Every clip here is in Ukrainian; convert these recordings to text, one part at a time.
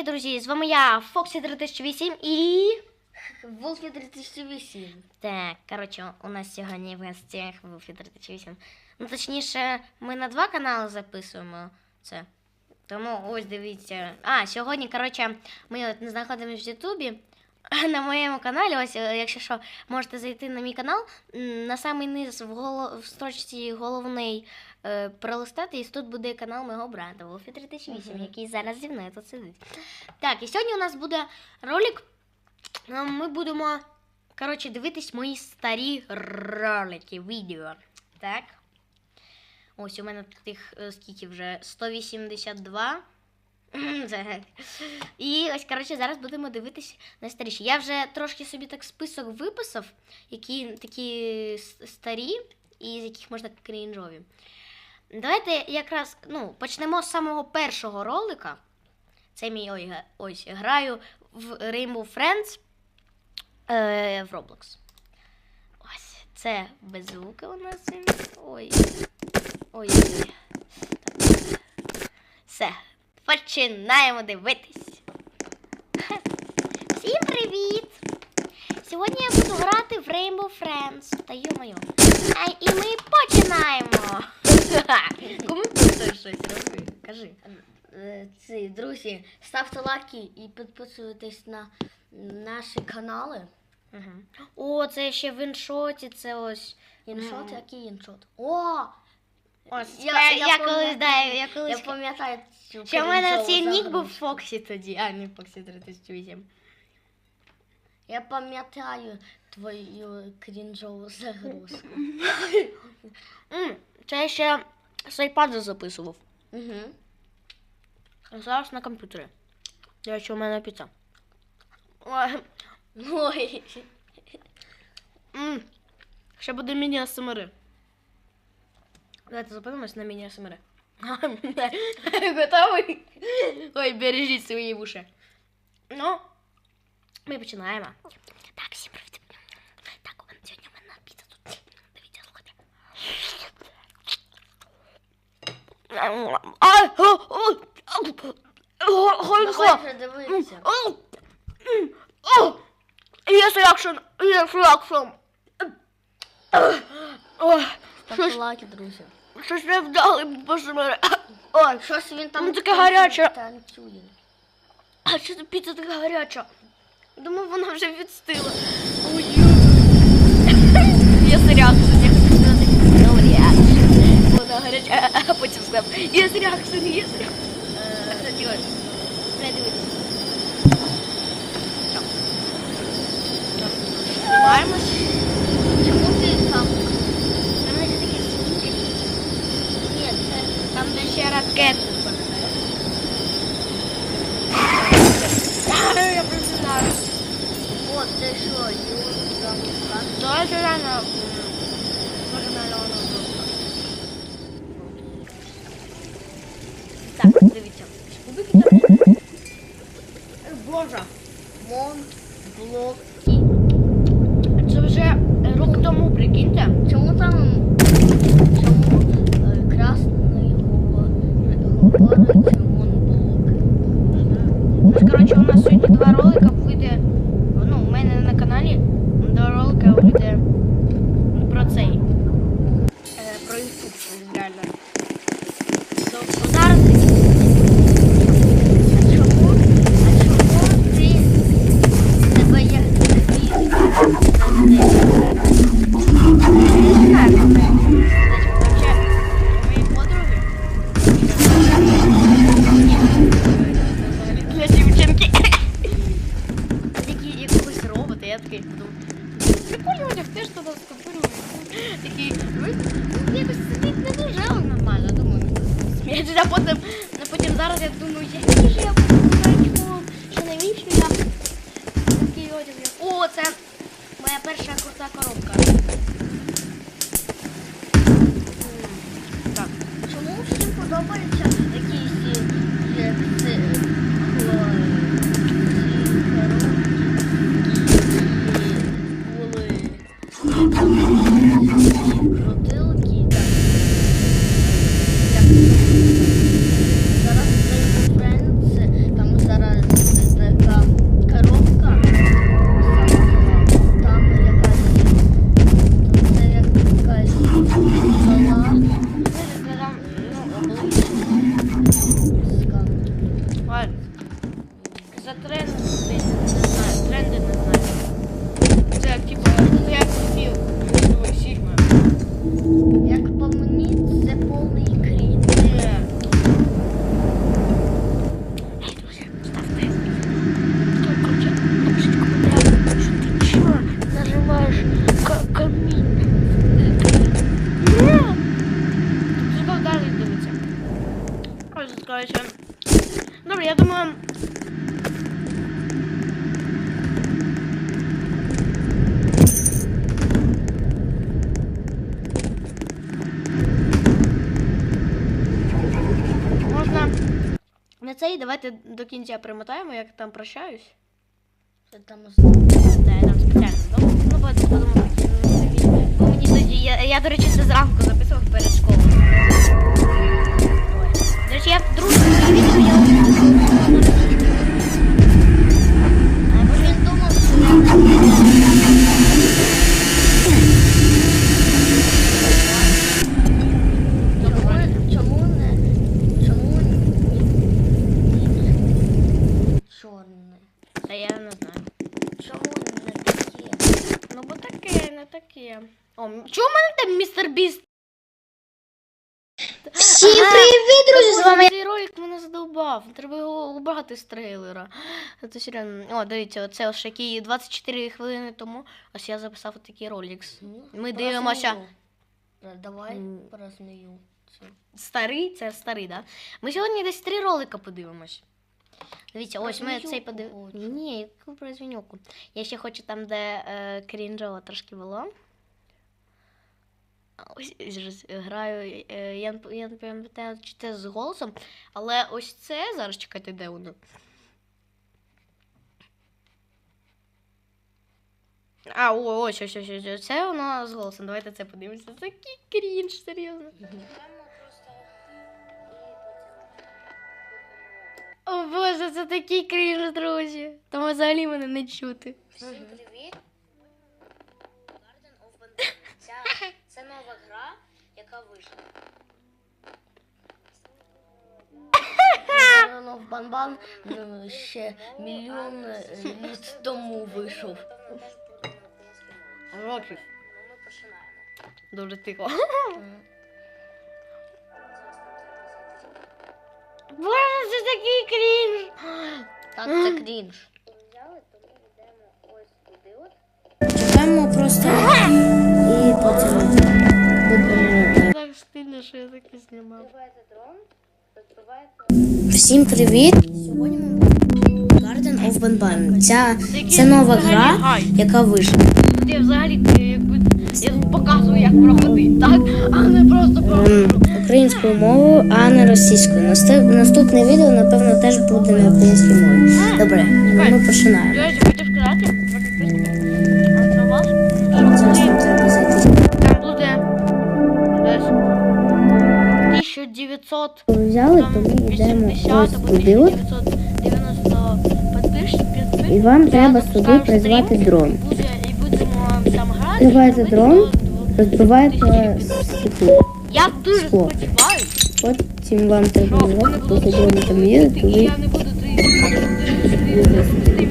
привіт, друзі! З вами я, Фоксі 3008 і. Волфі 3008. Так, коротше, у нас сьогодні в гостях Вуфі 3008. Ну, точніше, ми на два канали записуємо це. Тому ось дивіться. А, сьогодні, коротше, ми от знаходимося в Ютубі. На моєму каналі, ось, е, якщо що, можете зайти на мій канал, на самий низ в, голо... в строчці головний е, пролистати, і тут буде канал мого брата Волфі 3008, Мгм. який зараз зі мною тут сидить. Так, і сьогодні у нас буде ролик. Е, Ми будемо, коротше, дивитись мої старі ролики, відео. Так. Ось у мене тут їх е, скільки вже 182. Це- І ось, коротше, зараз будемо дивитись найстаріші. Я вже трошки собі так список виписав, які такі с- старі і з яких можна крінжові. Давайте якраз ну, почнемо з самого першого ролика. Це мій ой, ось граю в Rainbow Friends е, в Roblox. Ось, це без звука у нас. Ой. Ой. ой. Все, починаємо дивитись. Всім привіт! Сьогодні я буду грати в Rainbow Friends. Та йо-моє. І ми починаємо. Коментуй щось, роби. Кажи. Е, Ці, друзі, ставте лайки і підписуйтесь на наші канали. Угу. О, це ще в іншоті, це ось. Іншот, Ну. який іншот? О! Ось, Я- я, колись, да, я Я пам'ятаю цю Ще в мене крінжову цей нік загрузку. був Фоксі тоді, а не Фоксі 3008. Я пам'ятаю твою крінжову загрузку. М, Це я ще з айпаду записував. Угу. А зараз на комп'ютері. До речі, у мене піца. Ой, Ой. м, Ще буде міні-АСМР. Давайте зупинимось на міні-АСМР. Готовий? Ой, бережіть свої вуші. Ну, ми починаємо. Так, всім привіт. Так, он сьогодні у мене піца тут. Дивіться, слухайте. Ай, о, о, о, Гойко. Давай дивитися. Reaction. Ой, Ставте щось, лайки, друзі. щось не вдали, боже мене. Ой, Щось він там Ну, таке гаряче. а що це піца така гаряча? Думаю, вона вже відстила. Ой, Yes reaction, я хочу сказати no reaction. Вона гаряча, а потім сказав yes reaction, yes reaction. Е, Кстати, ось, не дивитися. Так. Знімаємось. Чому ти там? Там ще такі штуки. Ні, це Там де ще ракети. Я просто знаю. О, це що. Дуже рано. Може на Леону Так, дивіться. Боже. Мон, блок. А потім, а потім зараз я думаю, я буду дурачком, що навіщо я такий одяг. я- О, це моя перша крута коробка. Так. Чому всім подобаються якісь е, як це коли крутилки там. Як зараз Rainbow Friends, там зараз тренди, не знаю, тренди не знаю. Це як типа, це як філ. Ой, Сігма. Як по мені, це повний крінж. Ні. Ей, друзі, ставте. Хто хоче, напишіть в коментарях, що ти чого нажимаєш ка- камінь. Ні. Тут далі дивиться. Ось, коротше. Добре, я думаю, можна на цей давайте до кінця примотаємо, як там прощаюсь. Це там Да, я там спеціально. Ну, ну бо подумав. Бо мені тоді, я, я, до речі, це зранку записував перед школою. До речі, я друге відео я чого в мене там містер Біст? Всім привіт, друзі! З вами Цей ролик мене задовбав. Треба його убрати з трейлера. Це серйозно. О, дивіться, оце ось які 24 хвилини тому. Ось я записав такий ролик. Ми дивимося. Давай М. порозмію. це. Старий, це старий, да? Ми сьогодні десь три ролика подивимось. Дивіться, ось ми цей подивимось. Ні, яку про звінюку. Я ще хочу там, де е, крінжово трошки було. Ось граю. Е, я, я не пам'ятаю, чи це з голосом, але ось це зараз чекайте, де воно. А, о, ось, ось, ось, ось. Це воно з голосом. Давайте це подивимося. Такий крінж, серйозно. О боже, це такий крінж, друзі. Там взагалі мене не чути. Всім привіт. Garden of Banban. Ця, це нова гра, яка вийшла. Garden of Banban ну, ще мільйон е, літ тому вийшов. Років. Ну, ми починаємо. Дуже тихо. Боже, це такий крінж. Так, це крінж. Так що я таке знімав. Всім привіт! Сьогодні ми будемо Garden of Banban. Ця це нова гра, яка вийшла. Тут я взагалі е, якби я показую, як проходить, так? А не просто. Ем, Українською мовою, а не російською. Наступ- Наступне відео, напевно, теж буде на українській мові. Добре, ми починаємо. Речі, хотів сказати, 1900 Взяли, там то ми йдемо 80 ось туди от. І вам треба сюди призвати дрон. Робити дрон, Розбиваєте 2000 стекло. Я дуже сподіваюся, Потім вам треба вони поки дрон там є, то ви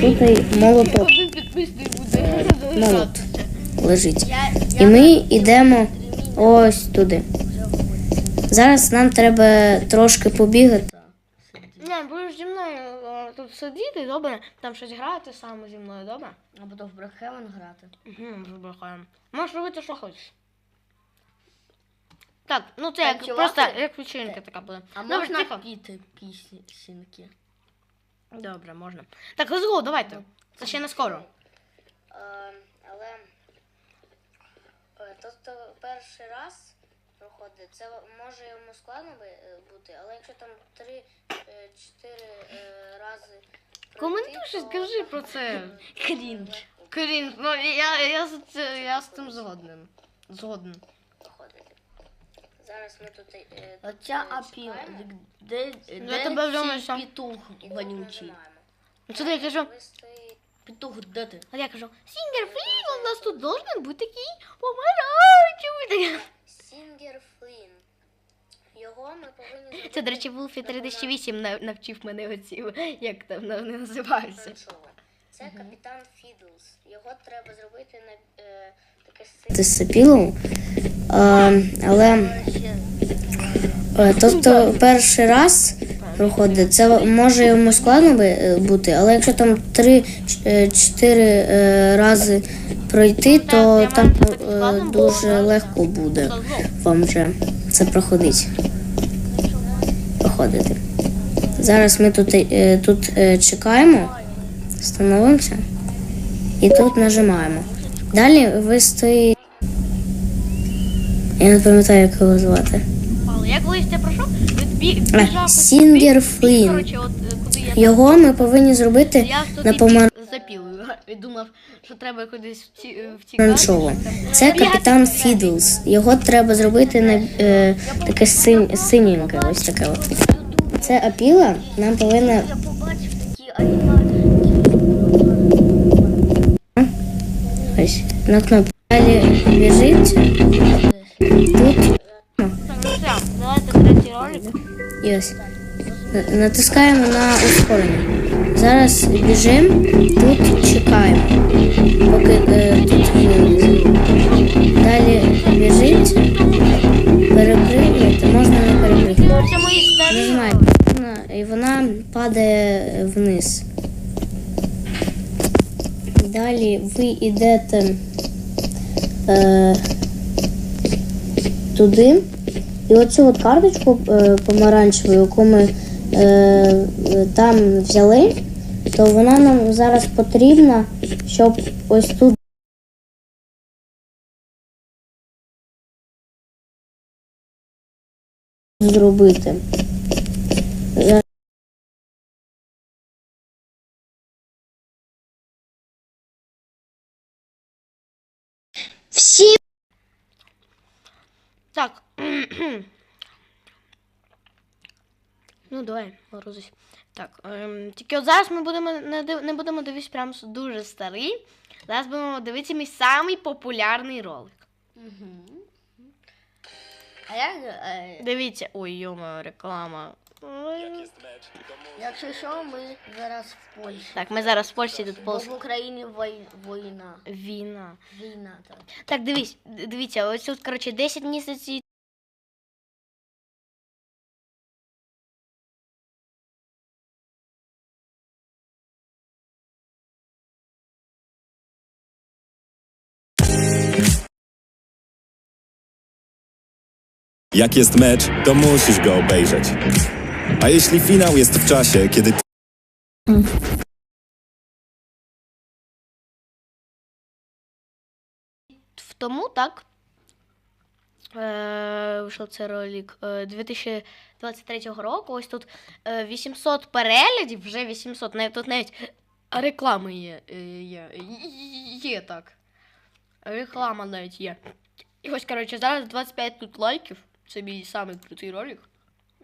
Тут молоток буде. молот лежить. І ми йдемо ось туди. Зараз нам треба трошки побігати. Не, будеш зі мною е, тут сидіти, добре? Там щось грати саме зі мною, добре? А буду в Брекхевен грати. Угу. Можеш робити, що хочеш. Так, ну це як просто як вечірка така буде. А можна піти пісеньки? Добре, можна. Так, let's go, давайте. Це ще не скоро. Е, але е, то, то перший раз проходить, це може йому складно би, е, бути, але якщо там 3-4 рази. пройти, Коментуй щось, то скажи про це. Крінж. Крінж, ну я, я, з це- я з цим згоден. Згоден. Зараз ми тут. Е, Оця е, апіл, чекаємо. де, Я де тебе цей вдумайся. петух І вонючий? нажимаємо. Ну я кажу, Петух, де ти? а я кажу, Сінгер Флін, у нас тут должен бути такий помаранчевий. Сінгер Флін. Його ми повинні зробити. Це, до речі, Вулфі 3008 навчив мене оці, як там вони називаються. Це капітан Фідлс. Його треба зробити на е, таке. А, але е, тобто перший раз проходить, це може йому складно е, бути, але якщо там 3-4 рази пройти, то там е, дуже легко буде вам вже це проходить. Проходити. Зараз ми тут, е, тут е, чекаємо, становимося і тут нажимаємо. Далі ви стоїте. Я не пам'ятаю, як його звати. Але я колись це пройшов, від бі- А, біжав. Сінгер Флін. Е, Його ми повинні зробити на запілою. І думав, що треба кудись вті, втікати. Помаранчево. Це капітан Фідлс. Його треба зробити на е, таке синь, синеньке. Ось таке от. Це апіла. Нам повинна ось на кнопку. Далі біжить. Тут ну Натискаємо на ускорення. Зараз біжимо, тут чекаємо, поки е, тут вилізе. Далі біжить, перепригуєте, можна не старі. Нажимаємо. І вона падає вниз. Далі ви йдете е, туди. І оцю от карточку е, помаранчеву, яку ми е, там взяли, то вона нам зараз потрібна, щоб ось тут. Зробити. Всі Так. ну, давай, морозись. Так, ем, тільки от зараз ми будемо не, див- не будемо дивитися прям дуже старий. Зараз будемо дивитися мій самий популярний ролик. А як, е, Дивіться, ой, йома, реклама. Ой. якщо що, ми зараз в Польщі. Так, ми зараз в Польщі тут Бо в Україні вой- війна. Війна. Війна так. Так, дивись, дивіться, ось тут, коротше, 10 місяців. Jak jest mecz, to musisz go obejrzeć. A jeśli finał jest w czasie, kiedy в тому, так. Е, вийшов цей ролик е, 2023 року. Ось тут е, 800 переглядів, вже 800. Навіть тут навіть реклами є. е, є, є так. Реклама навіть є. І ось, коротше, зараз 25 тут лайків. Це мій самий крутий ролик.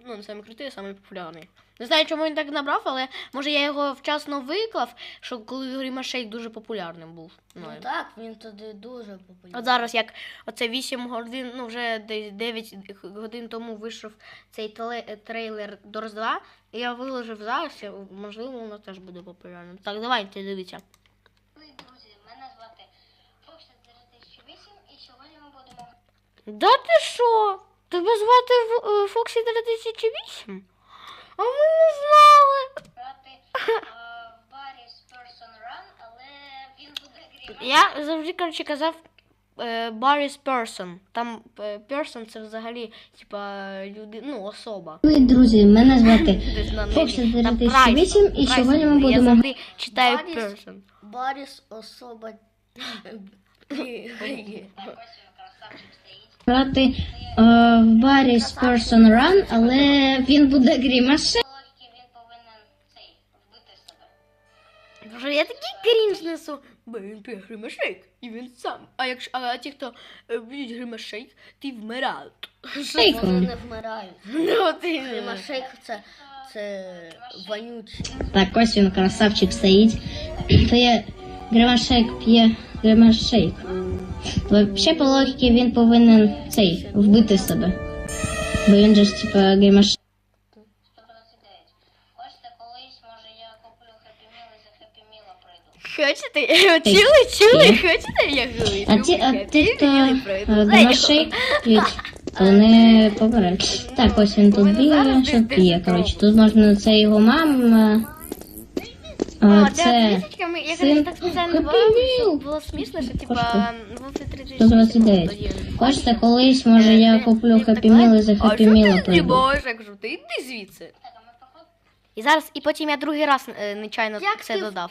Ну, не самий крутий, а самий популярний. Не знаю, чому він так набрав, але може я його вчасно виклав, що коли Грімашейк дуже популярним був. Ну і- так, він туди дуже популярний. От зараз, як оце 8 годин, ну вже десь 9 годин тому вийшов цей теле- трейлер до Різдва, і я виложив зараз, і, можливо, воно теж буде популярним. Так, давайте дивіться. Привіт, друзі, мене звати Фоксі 3008 і сьогодні ми будемо Да ти що? Тебе звати В- е, Фоксі 3008? А ми не знали. е. Я завжди, коротше, казав е, Barry's Person. Там е, person це взагалі, типа, люди, ну, особа. Привіт, друзі, мене звати Фоксі небі. 3008, і сьогодні ми Я будемо завжди читаю person. Баріс особа. Е, Так, ось він, красавчик. Грати е, в барі з Person Run, але він буде грімаше. Боже, я такий крінж несу. Бо він п'є гримашейк, і він сам. А якщо а ті, хто е, б'ють гримашейк, ті вмирають. Шейком. Вони не вмирають. Ну, ти... Гримашейк це, це вонючий. Так, ось він красавчик стоїть. То гримашейк п'є гримашейк. Взагалі, по логіки, він повинен цей вбити себе. Бо він же ж типа геймаш. 129. Хочете? Чули, чули? Хочете? Я говорю. А ті, а ті, хто е, п'ють, вони поберуть. Так, ось він тут бігає, що п'є, коротше. Тут можна, це його мама. А, це ми- я син кажу, так спеціально було смішно, що типа Вовки 36. 129. Хочете колись, може я куплю хепіміли Meal і за Happy Meal Ти Боже, я кажу, ти йди звідси. І зараз, і потім я другий раз е, нечайно це додав.